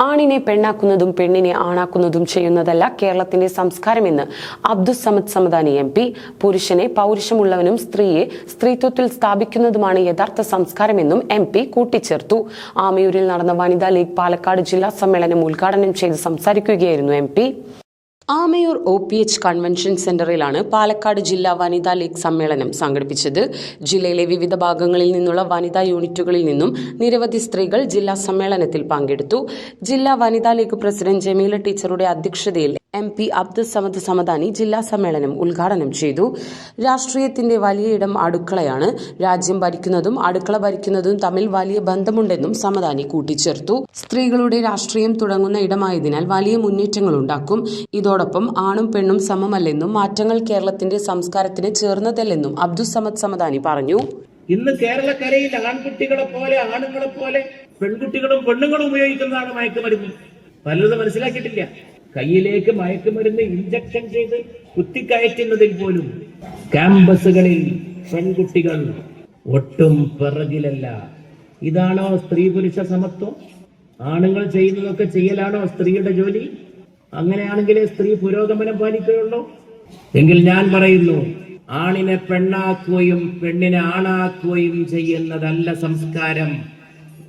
ആണിനെ പെണ്ണാക്കുന്നതും പെണ്ണിനെ ആണാക്കുന്നതും ചെയ്യുന്നതല്ല കേരളത്തിന്റെ സംസ്കാരമെന്ന് അബ്ദുസമദ് സമദാനി എം പി. പുരുഷനെ പൗരുഷമുള്ളവനും സ്ത്രീയെ സ്ത്രീത്വത്തിൽ സ്ഥാപിക്കുന്നതുമാണ് യഥാർത്ഥ സംസ്കാരമെന്നും എം പി കൂട്ടിച്ചേർത്തു. ആമയൂരിൽ നടന്ന വനിതാ ലീഗ് പാലക്കാട് ജില്ലാ സമ്മേളനം ഉദ്ഘാടനം ചെയ്ത് സംസാരിക്കുകയായിരുന്നു M Amayur O P H convention സെന്ററിലാണ് Palakkad ജില്ലാ വനിതാ ലീഗ് സമ്മേളനം സംഘടിപ്പിച്ചത്. ജില്ലയിലെ വിവിധ ഭാഗങ്ങളിൽ നിന്നുള്ള വനിതാ യൂണിറ്റുകളിൽ നിന്നും നിരവധി സ്ത്രീകൾ ജില്ലാ സമ്മേളനത്തിൽ പങ്കെടുത്തു. ജില്ലാ വനിതാ ലീഗ് പ്രസിഡന്റ് ജമീല ടീച്ചറുടെ അധ്യക്ഷതയിൽ എം പി അബ്ദുൽ സമദ് സമദാനി ജില്ലാ സമ്മേളനം ഉദ്ഘാടനം ചെയ്തു. രാഷ്ട്രീയത്തിന്റെ വലിയ ഇടം അടുക്കളയാണ്. രാജ്യം ഭരിക്കുന്നതും അടുക്കള ഭരിക്കുന്നതും തമ്മിൽ വലിയ ബന്ധമുണ്ടെന്നും സമദാനി കൂട്ടിച്ചേർത്തു. സ്ത്രീകളുടെ രാഷ്ട്രീയം തുടങ്ങുന്ന ഇടമായതിനാൽ വലിയ മുന്നേറ്റങ്ങൾ ഉണ്ടാക്കും. ഇതോടൊപ്പം ആണും പെണ്ണും സമമല്ലെന്നും മാറ്റങ്ങൾ കേരളത്തിന്റെ സംസ്കാരത്തിന് ചേർന്നതല്ലെന്നും അബ്ദുൽ സമദ് സമദാനി പറഞ്ഞു. ഇന്ന് കേരളക്കരയിൽ ആൺകുട്ടികളെ പോലെ ആണുങ്ങളെ പോലെ പെൺകുട്ടികളും പെണ്ണുങ്ങളും ഉപയോഗിക്കുന്നതാണ് മയക്കുമരുന്ന്. പലരും മനസ്സിലാക്കിയിട്ടില്ല. കയ്യിലേക്ക് മയക്കുമരുന്ന് ഇഞ്ചക്ഷൻ ചെയ്ത് കുത്തിക്കയറ്റുന്നതിൽ പോലും ക്യാമ്പസുകളിൽ പെൺകുട്ടികൾ ഒട്ടും പിറകിലല്ല. ഇതാണോ സ്ത്രീ പുരുഷ സമത്വം? ആണുങ്ങൾ ചെയ്യുന്നതൊക്കെ ചെയ്യലാണോ സ്ത്രീയുടെ ജോലി? അങ്ങനെയാണെങ്കിൽ സ്ത്രീ പുരോഗമനം പാലിക്കുകയുള്ളൂ? എങ്കിൽ ഞാൻ പറയുന്നു ആണിനെ പെണ്ണാക്കുകയും പെണ്ണിനെ ആണാക്കുകയും ചെയ്യുന്നതല്ല സംസ്കാരം.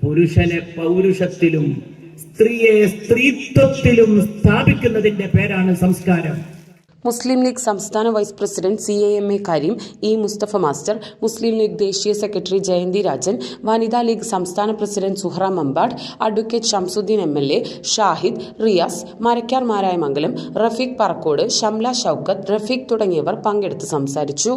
പുരുഷനെ പൗരുഷത്തിലും സ്ത്രീയെ സ്ത്രീത്വത്തിലും സ്ഥാപിക്കുന്നതിന്റെ പേരാണ് സംസ്കാരം. മുസ്ലിം ലീഗ് സംസ്ഥാന vice president C A M A Kareem E Mustafa master Muslim League ദേശീയ സെക്രട്ടറി ജയന്തി രാജൻ വനിതാ ലീഗ് സംസ്ഥാന president Suhra Mampad advocate Shamsuddeen M L A Shahid Riyas Marakkar Marayamangalam Rafeeq Parakkode Shamla Shoukath Rafeeq തുടങ്ങിയവർ പങ്കെടുത്ത് സംസാരിച്ചു.